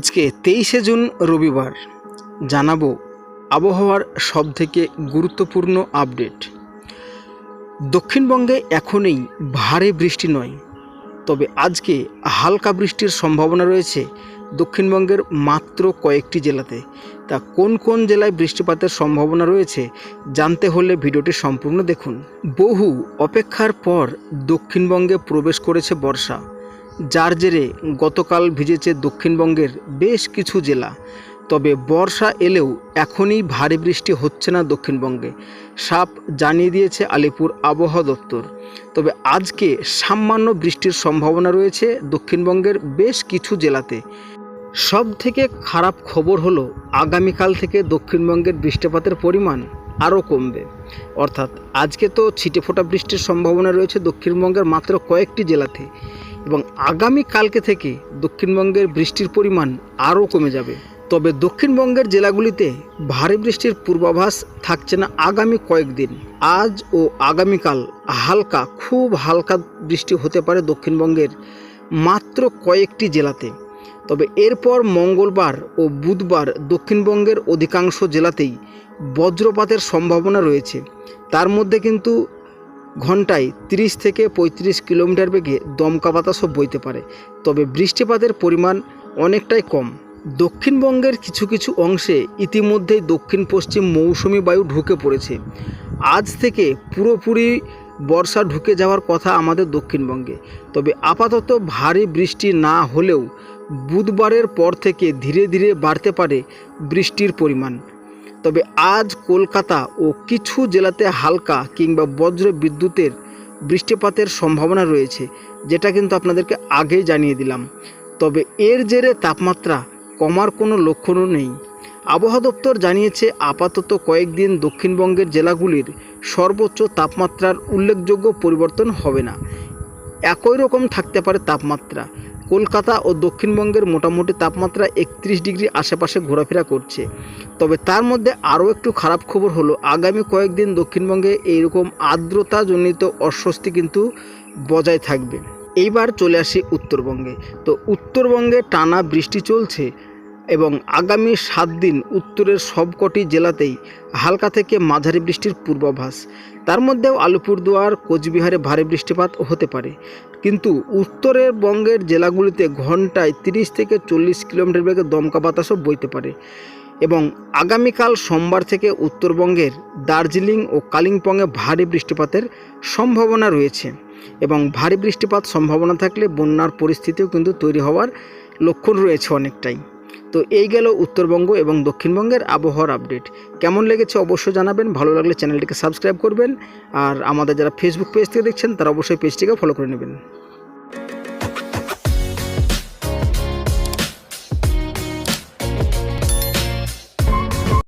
আজকে তেইশে জুন রবিবার জানাব আবহাওয়ার সবথেকে গুরুত্বপূর্ণ আপডেট। দক্ষিণবঙ্গে এখনই ভারী বৃষ্টি নয়, তবে আজকে হালকা বৃষ্টির সম্ভাবনা রয়েছে দক্ষিণবঙ্গের মাত্র কয়েকটি জেলাতে। তা কোন কোন জেলায় বৃষ্টিপাতের সম্ভাবনা রয়েছে জানতে হলে ভিডিওটি সম্পূর্ণ দেখুন। বহু অপেক্ষার পর দক্ষিণবঙ্গে প্রবেশ করেছে বর্ষা। যার জেরে গতকাল ভিজেছে দক্ষিণবঙ্গের বেশ কিছু জেলা। তবে বর্ষা এলেও এখনই ভারী বৃষ্টি হচ্ছে না দক্ষিণবঙ্গে। সাপ জানিয়ে দিয়েছে আলিপুর আবহাওয়া দপ্তর। তবে আজকে সামান্য বৃষ্টির সম্ভাবনা রয়েছে দক্ষিণবঙ্গের বেশ কিছু জেলাতে। সব থেকে খারাপ খবর হলো আগামীকাল থেকে দক্ষিণবঙ্গের বৃষ্টিপাতের পরিমাণ আরও কমবে। অর্থাৎ আজকে তো ছিটে ফোটা বৃষ্টির সম্ভাবনা রয়েছে দক্ষিণবঙ্গের মাত্র কয়েকটি জেলাতে। এবং আগামী কালকে থেকে দক্ষিণবঙ্গের বৃষ্টির পরিমাণ আরও কমে যাবে। তবে দক্ষিণবঙ্গের জেলাগুলিতে ভারী বৃষ্টির পূর্বাভাস থাকছে না আগামী কয়েকদিন। আজ ও আগামীকাল হালকা, খুব হালকা বৃষ্টি হতে পারে দক্ষিণবঙ্গের মাত্র কয়েকটি জেলাতে। তবে এরপর মঙ্গলবার ও বুধবার দক্ষিণবঙ্গের অধিকাংশ জেলাতেই বজ্রপাতের সম্ভাবনা রয়েছে। তার মধ্যে কিন্তু ঘন্টায় 30 থেকে পঁয়ত্রিশ কিলোমিটার বেগে দমকা বাতাসও বইতে পারে। তবে বৃষ্টিপাতের পরিমাণ অনেকটাই কম। দক্ষিণবঙ্গের কিছু কিছু অংশে ইতিমধ্যেই দক্ষিণ পশ্চিম মৌসুমি বায়ু ঢুকে পড়েছে। আজ থেকে পুরোপুরি বর্ষা ঢুকে যাওয়ার কথা আমাদের দক্ষিণবঙ্গে। তবে আপাতত ভারী বৃষ্টি না হলেও বুধবারের পর থেকে ধীরে ধীরে বাড়তে পারে বৃষ্টির পরিমাণ। তবে আজ কলকাতা ও কিছু জেলাতে হালকা কিংবা বজ্র বিদ্যুতের বৃষ্টিপাতের সম্ভাবনা রয়েছে, যেটা কিন্তু আপনাদেরকে আগেই জানিয়ে দিলাম। তবে এর জেরে তাপমাত্রা কমার কোনো লক্ষণও নেই। আবহাওয়া দপ্তর জানিয়েছে, আপাতত কয়েকদিন দক্ষিণবঙ্গের জেলাগুলির সর্বোচ্চ তাপমাত্রার উল্লেখযোগ্য পরিবর্তন হবে না। একই রকম থাকতে পারে তাপমাত্রা। কলকাতা ও দক্ষিণবঙ্গের মোটামুটি তাপমাত্রা একত্রিশ ডিগ্রি আশেপাশে ঘোরাফেরা করছে। তবে তার মধ্যে আরও একটু খারাপ খবর হলো, আগামী কয়েকদিন দক্ষিণবঙ্গে এইরকম আর্দ্রতাজনিত অস্বস্তি কিন্তু বজায় থাকবে। এইবার চলে আসি উত্তরবঙ্গে। তো উত্তরবঙ্গে টানা বৃষ্টি চলছে এবং আগামী সাত দিন উত্তরের সবকটি জেলাতেই হালকা থেকে মাঝারি বৃষ্টির পূর্বাভাস। তার মধ্যেও আলিপুরদুয়ার, কোচবিহারে ভারী বৃষ্টিপাত হতে পারে। কিন্তু উত্তরের বঙ্গের জেলাগুলিতে ঘন্টায় 30 থেকে চল্লিশ কিলোমিটার বেগে দমকা বাতাসও বইতে পারে এবং আগামীকাল সোমবার থেকে উত্তরবঙ্গের দার্জিলিং ও কালিম্পংয়ে ভারী বৃষ্টিপাতের সম্ভাবনা রয়েছে এবং ভারী বৃষ্টিপাত সম্ভাবনা থাকলে বন্যার পরিস্থিতিও কিন্তু তৈরি হওয়ার লক্ষণ রয়েছে অনেকটাই। তো এই গেল উত্তরবঙ্গ এবং দক্ষিণবঙ্গের আবহাওয়ার আপডেট। কেমন লেগেছে অবশ্যই জানাবেন, ভালো লাগলে চ্যানেলটিকে সাবস্ক্রাইব করবেন, আর আমাদের যারা ফেসবুক পেজ থেকে দেখছেন, তারা অবশ্যই পেজটিকে ফলো করে নেবেন।